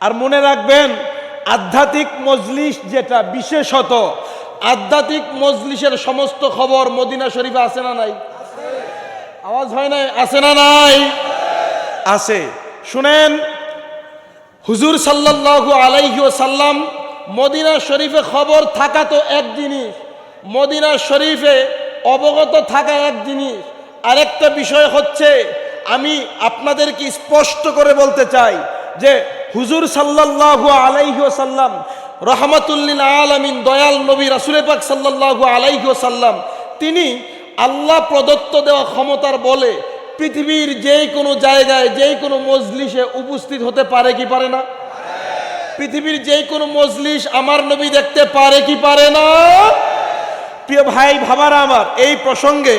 আর মনে রাখবেন, আধ্যাত্মিক মজলিস যেটা বিশেষত, আধ্যাত্মিক মজলিসের সমস্ত খবর মদিনা শরীফে আছে না নাই? আওয়াজ হয় নাই? আছে না নাই? আছে। শুনেন, হুজুর সাল্লাল্লাহু আলাইহি সাল্লাম মদিনা শরীফে খবর থাকা তো এক জিনিস, মদিনা শরীফে অবগত থাকা এক জিনিস। আরেকটা বিষয় হচ্ছে, আমি আপনাদেরকে স্পষ্ট করে বলতে চাই যে হুজুর সাল্লাল্লাহু আলাইহি সাল্লাম রহমাতুল্লিল আলামিন, দয়াল নবী রাসুলে পাক সাল্লাল্লাহু আলাইহি সাল্লাম তিনি আল্লাহ প্রদত্ত দেওয়া ক্ষমতার বলে পৃথিবীর যেই কোনো জায়গায় যেই কোনো মজলিসে উপস্থিত হতে পারে কি পারে না? পৃথিবীর যেই কোনো মজলিস আমার নবী দেখতে পারে কি পারে না? প্রিয় ভাই, ভাবারা আমার, এই প্রসঙ্গে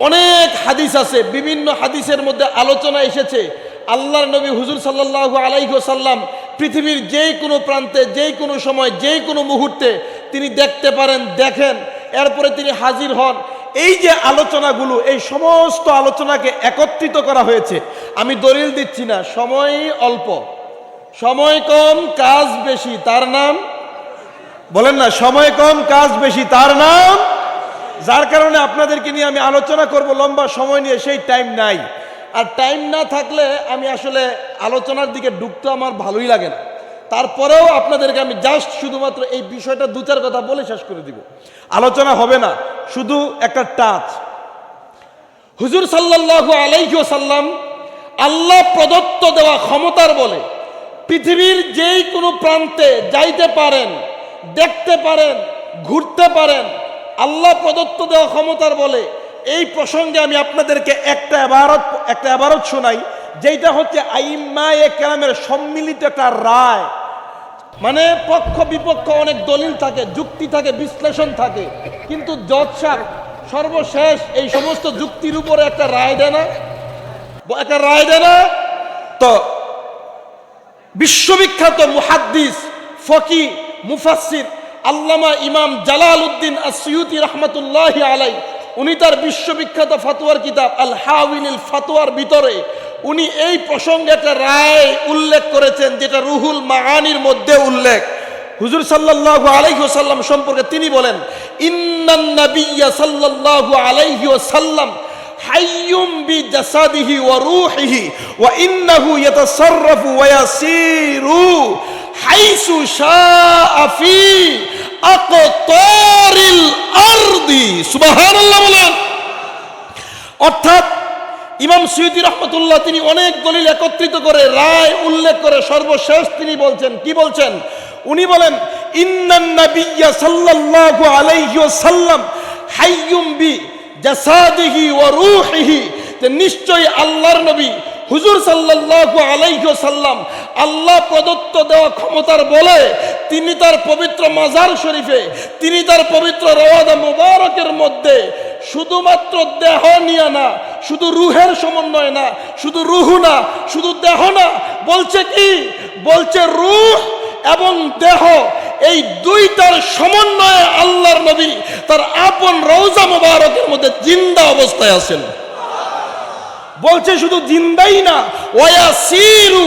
অনেক হাদিস আছে, বিভিন্ন হাদিসের মধ্যে আলোচনা এসেছে। আল্লাহর নবী হুজুর সাল্লাল্লাহু আলাইহি সাল্লাম পৃথিবীর যে কোনো প্রান্তে যে কোনো সময় যে কোনো মুহূর্তে তিনি দেখতে পারেন, দেখেন, এরপরে তিনি হাজির হন। এই যে আলোচনাগুলো, এই সমস্ত আলোচনাকে একত্রিত করা হয়েছে, আমি দলিল দিচ্ছি না, সময় অল্প। সময় কম, কাজ বেশি, তার নাম? বলেন না, সময় কম, কাজ বেশি, তার নাম? যার কারণে আপনাদেরকে নিয়ে আমি আলোচনা করব, লম্বা সময় নিয়ে, সেই টাইম নাই। আর টাইম না থাকলে আমি আসলে আলোচনার দিকে ঢুকতে আমার ভালোই লাগে না। তারপরেও আপনাদেরকে আমি জাস্ট শুধুমাত্র এই বিষয়টা দু চার কথা বলে শেষ করে দিব। আলোচনা হবে না, শুধু একটা টাচ। হুজুর সাল্লাল্লাহু আলাইহি সাল্লাম আল্লাহ প্রদত্ত দেওয়া ক্ষমতার বলে পৃথিবীর যেই কোনো প্রান্তে যাইতে পারেন, দেখতে পারেন, ঘুরতে পারেন, আল্লাহ প্রদত্ত দেওয়া ক্ষমতার বলে এই প্রসঙ্গে আমি আপনাদেরকে একটা এবারত একটা এবারত শোনাই যেটা হচ্ছে আইম্মায়ে কেরামের সম্মিলিত একটা রায়। মানে পক্ষ বিপক্ষ অনেক দলিল থাকে, যুক্তি থাকে, বিশ্লেষণ থাকে, কিন্তু জজ সাহেব সর্বশেষ এই সমস্ত যুক্তির উপরে একটা রায় দেয় না? একটা রায় দেয় না? তো বিশ্ববিখ্যাত মুহাদ্দিস, ফকি, মুফাসসির আল্লামা ইমাম জালাল উদ্দিন আসিউতি রহমতুল্লাহ আলাই উনি তার বিশ্ববিখ্যাত ফাতোয়ার কিতাব আল হাউিনিল ফাতোয়ার ভিতরে উনি এই প্রসঙ্গে একটা রায় উল্লেখ করেছেন, যেটা রুহুল মাহানির মধ্যে উল্লেখ। হুজুর সাল্লাল্লাহু আলাইহি ওয়াসাল্লাম সম্পর্কে তিনি বলেন, ইন্নান নাবিয়্যা সাল্লাল্লাহু আলাইহি ওয়াসাল্লাম হাইয়ুম বি জাসাদিহি ওয়া রূহিহি ওয়া ইন্নাহু ইয়াতাসাররাফু ওয়া ইয়াসিরু হাইসু শাআ ফি আকতারিল অর্থাৎ ইমাম রহমতুল্লাহ তিনি অনেক দলিল একত্রিত করে রায় উল্লেখ করে সর্বশেষ তিনি বলছেন। কি বলছেন? উনি বলেন, ইন্নান হাইয়ুম বি নিশ্চয়ই আল্লাহর নবী, হুজুর সাল্লাল্লাহু আলাইহি সাল্লাম আল্লাহ প্রদত্ত দেওয়া ক্ষমতার বলে তিনি তার পবিত্র মাজার শরীফে, তিনি তার পবিত্র রওয়াদা মুবারকের মধ্যে শুধুমাত্র দেহ নিয়ে না, শুধু রুহের সমন্বয় না, শুধু রুহু না, শুধু দেহ না, বলছে কি? বলছে রুহ এবং দেহ, এই দুইটার সমন্বয়ে আল্লাহর নবী তার আপন রৌজা মুবারকের মধ্যে জিন্দা অবস্থায় আছেন। বলছে শুধু জিন্দাই না ওয়াসিরু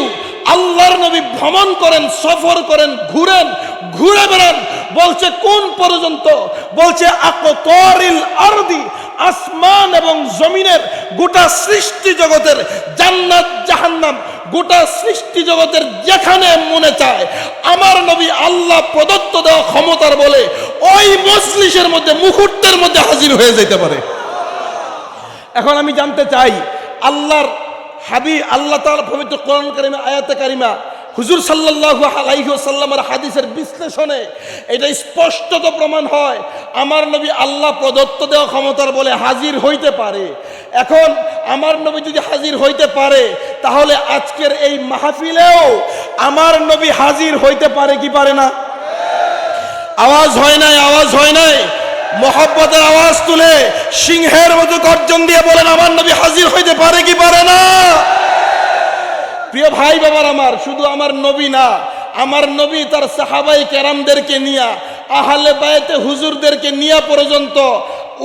আল্লাহর নবী ভ্রমণ করেন, সফর করেন, ঘুরেন, ঘুরে বেড়ান। বলছে, কোন পর্যন্ত? বলছে আসমান এবং জমিনের গোটা সৃষ্টি জগতের জান্নাত, জাহান্নাম, গোটা সৃষ্টি জগতের যেখানে মনে চায়। আমার নবী আল্লাহ প্রদত্ত দেওয়া ক্ষমতার বলে ওই মজলিসের মধ্যে, মুহূর্তের মধ্যে হাজির হয়ে যেতে পারে। এখন আমি জানতে চাই, আল্লাহর হাবি আল্লাহ তাআলা পবিত্র কোরআন কারিমা, আয়াতে কারিমা, হুজুর সাল্লাল্লাহু আলাইহি ওয়াসাল্লামের হাদিসের বিশ্লেষণে এটা স্পষ্টত প্রমাণ হয়। আমার নবী আল্লাহ প্রদত্ত দেওয়া ক্ষমতার বলে হাজির হইতে পারে। এখন আমার নবী যদি হাজির হইতে পারে, তাহলে আজকের এই মাহফিলেও আমার নবী হাজির হইতে পারে কি পারে না? আওয়াজ হয় নাই, আওয়াজ হয় নাই? মোহাব্বতের আওয়াজ তুলে সিংহের মতো গর্জন দিয়ে বলেন, আমার নবী হাজির হইতে পারে কি পারে না? প্রিয় ভাই বাবার আমার, শুধু আমার নবী না, আমার নবী তার সাহাবাই কেরামদেরকে নিয়া, আহলে বায়েতে হুজুরদেরকে নিয়া পর্যন্ত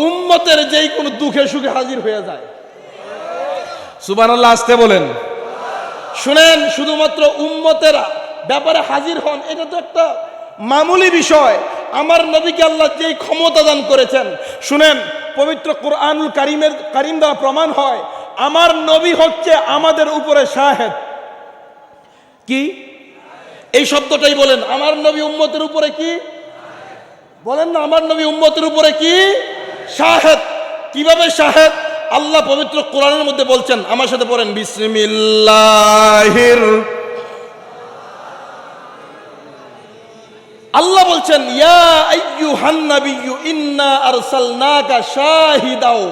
উম্মতের যেই কোনো দুঃখে সুখে হাজির হয়ে যায়। সুবহানাল্লাহ, আসতে বলেন। শুনেন, শুধুমাত্র উম্মতেরা ব্যাপারে হাজির হন, এটা তো একটা মামুলি বিষয়। আমার নবীকে আল্লাহ যেই ক্ষমতা দান করেছেন, শুনেন, পবিত্র কোরআনুল কারিমের, কারিম দ্বারা প্রমাণ হয়, আমার নবী হচ্ছে আমাদের উপরে শাহেদ। কি? এই শব্দটাই বলেন, আমার নবী উম্মতের উপরে কি? বলেন না, আমার নবী উম্মতের উপরে কি? শাহেদ। কীভাবে শাহেদ? আল্লাহ পবিত্র কোরআনের মধ্যে বলছেন, আমার সাথে পড়েন, বিসমিল্লাহির আল্লাহ বলছেন, ইয়া আইয়ুহান নাবিয়্যু, ইন্না আরসালনাকা শাহিদাও,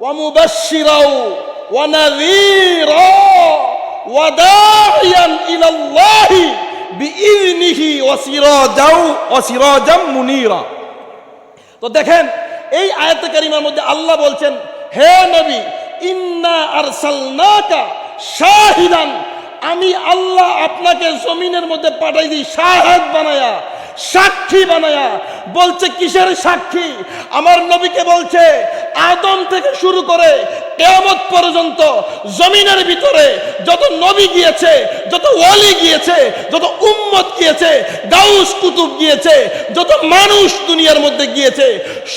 ওয়া মুবাশশিরাও, ওয়া নাযীরা, ওয়া দা'iয়ান ইলাল্লাহি বিইذনিহি ওয়া সিরাজাও, ওয়া সিরাজাম মুনীরা। তো দেখেন, এই আয়াত কারিমার মধ্যে আল্লাহ বলছেন, হে নবী, ইন্না আরসালনাকা শাহিদান আমি আল্লাহ আপনাকে জমিনের মধ্যে পাঠাই দিই শাহেদ বানায়া। সাক্ষী বানায়া বলছে, কিসের সাক্ষী? আমার নবীকে বলছে, আদম থেকে শুরু করে কেয়ামত পর্যন্ত জমিনের ভিতরে যত নবী গিয়েছে, যত ওয়ালি গিয়েছে, যত উম্মত গিয়েছে, গাউস কুতুব গিয়েছে, যত মানুষ দুনিয়ার মধ্যে গিয়েছে,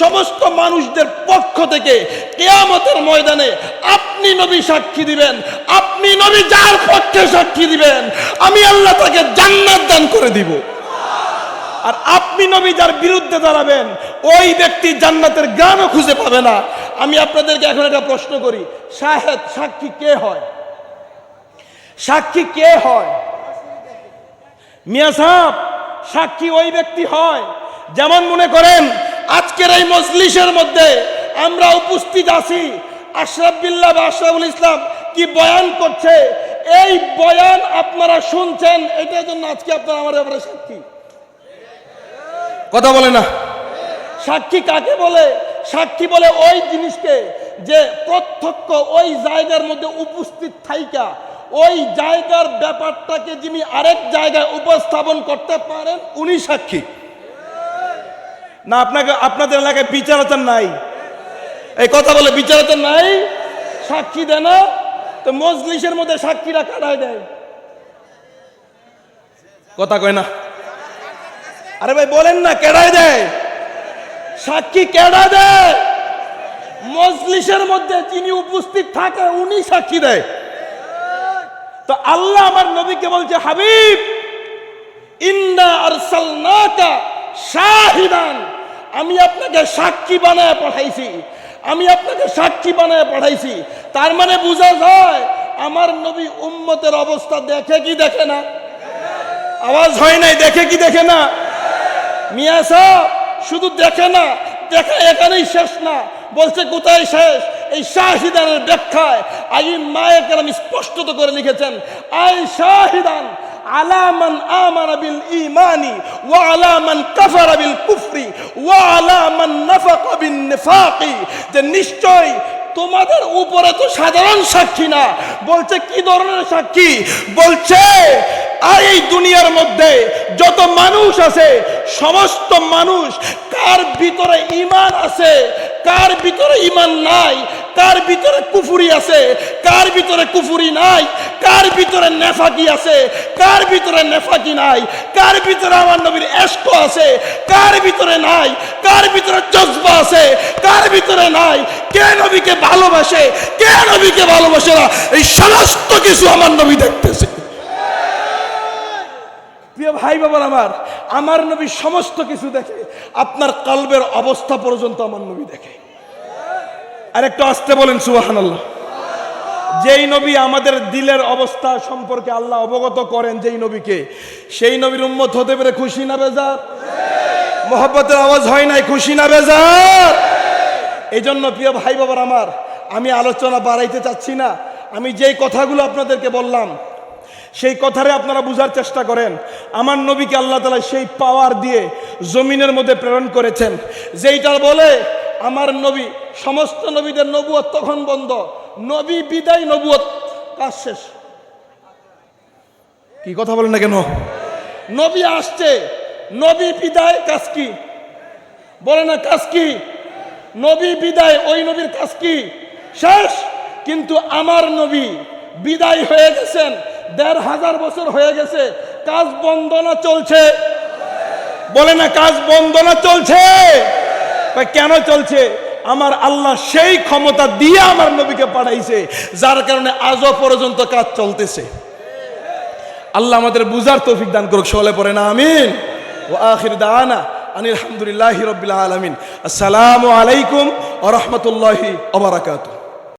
সমস্ত মানুষদের পক্ষ থেকে কেয়ামতের ময়দানে আপনি নবী সাক্ষী দিবেন, আপনি নবী যার পক্ষে সাক্ষী দিবেন, আমি আল্লাহ তাকে জান্নাত দান করে দিব। আর আপনি নবী যার বিরুদ্ধে দাঁড়াবেন, ওই ব্যক্তি জান্নাতের গানও খুঁজে পাবে না। আমি আপনাদেরকে এখন একটা প্রশ্ন করি, শাহেদ, সাক্ষী কে হয়? সাক্ষী কে হয়? মিয়া সাক্ষী ওই ব্যক্তি হয়। যেমন মনে করেন, আজকের এই মজলিসের মধ্যে আমরা উপস্থিত আছি, আশরাফ বিল্লাহ বা আশরাফুল ইসলাম কি বয়ান করছে? এই বয়ান আপনারা শুনছেন, এটার জন্য আজকে আপনারা আমার ব্যাপারে সাক্ষী। কথা বলে না। সাক্ষী কাকে বলে? সাক্ষী বলে ওই জিনিসকে যে প্রত্যক্ষ ওই জায়গার মধ্যে উপস্থিত থাইকা। ওই জায়গার ব্যাপারটাকে যিনি আরেক জায়গায় উপস্থাপন করতে পারেন, উনি সাক্ষী। না, আপনাকে, আপনাদের এলাকায় বিচারতার নাই। এই কথা বলে বিচারতার নাই? সাক্ষী দেয় না? তো মজলিসের মধ্যে সাক্ষীরা কাটায় দেয়? কথা কয় না। আরে ভাই, বলেন না, কেডায় দেয়? সাক্ষী কেডা দেয়? মজলিসের মধ্যে যিনি উপস্থিত থাকে, উনি সাক্ষী দেয়। তো আল্লাহ আমার নবীকে বলছে, হাবিব, ইন্না আরসালনাকা শাহিদান। আমি আপনাকে সাক্ষী বানায় পাঠাইছি। আমি আপনাকে সাক্ষী বানায় পাঠাইছি। তার মানে বোঝা যায়, আমার নবী উম্মতের অবস্থা দেখে কি দেখে না? আওয়াজ হয় নাই, দেখে কি দেখে না? মিয়া সাহেব শুধু দেখে না, দেখা এখানেই শেষ না। বলছে, কোথায় শেষ? এই শাহিদানের ব্যাখ্যায় আইন মায়ের কালাম স্পষ্টত করে লিখেছেন, আই শাহিদান আলামান আমানা বিল ইমানি ওয়া আলামান কাফারা বিল কুফরি ওয়া আলামান নাফাকা বিন নিফাকি। যে নিশ্চয় তোমাদের উপরে তো সাধারণ সাক্ষী না। বলছে, কি ধরনের সাক্ষী? বলছে আর এই দুনিয়ার মধ্যে যত মানুষ আছে সমস্ত মানুষ কার ভিতরে ইমান আছে কার ভিতরে ইমান নাই কার ভিতরে কুফুরি আছে কার ভিতরে কুফুরি নাই কার ভিতরে নেফাকি আছে কার ভিতরে নেফাকি নাই কার ভিতরে আমার নবীর এস্ক আছে কার ভিতরে নাই কার ভিতরে জজবা আছে কার ভিতরে নাই কে নবীকে ভালোবাসে কে নবীকে ভালোবাসে না এই সমস্ত কিছু আমার নবী দেখতেছে প্রিয় ভাই বাবার আমার আমার নবী সমস্ত কিছু দেখে, আপনার কলবের অবস্থা পর্যন্ত আমার নবী দেখে। আর একটু আসতে বলেন সুবাহান আল্লাহ যেই নবী আমাদের দিলের অবস্থা সম্পর্কে আল্লাহ অবগত করেন যেই নবীকে, সেই নবীর উম্মত হতে পেরে খুশি না বেজার? মোহব্বতের আওয়াজ হয় নাই, খুশি না বেজার? এই জন্য প্রিয় ভাই বাবার আমার, আমি আলোচনা বাড়াইতে চাচ্ছি না। আমি যেই কথাগুলো আপনাদেরকে বললাম সেই কথারে আপনারা বুঝার চেষ্টা করেন। আমার নবীকে আল্লাহ তালা সেই পাওয়ার দিয়ে জমিনের মধ্যে প্রেরণ করেছেন। যেইটা বলে, আমার নবী, সমস্ত নবীদের নবুয়ত তখন বন্ধ। নবী বিদায়, নবুয়ত কাজ শেষ। কি কথা বলেন না কেন? নবী আসছে, নবী বিদায় কাজ কি? বলে না কাজ কি? নবী বিদায়, ওই নবীর কাজ কি? শেষ। কিন্তু আমার নবী বিদায় হয়ে গেছেন। দেড় হাজার বছর হয়ে গেছে, কাজ বন্ধ না চলছে। বলে না কাজ বন্ধ না চলছে কেন চলছে? আমার আল্লাহ সেই ক্ষমতা দিয়ে আমার নবীকে পাঠাইছে, যার কারণে আজও পর্যন্ত কাজ চলতেছে। আল্লাহ আমাদের বুঝার তৌফিক দান করুক, সকলে পড়ে না, আমিন। ও আখির দানা আনিল আলহামদুলিল্লাহ রবিল আলমিন। আসসালামু আলাইকুম আ রহমতুল্লাহি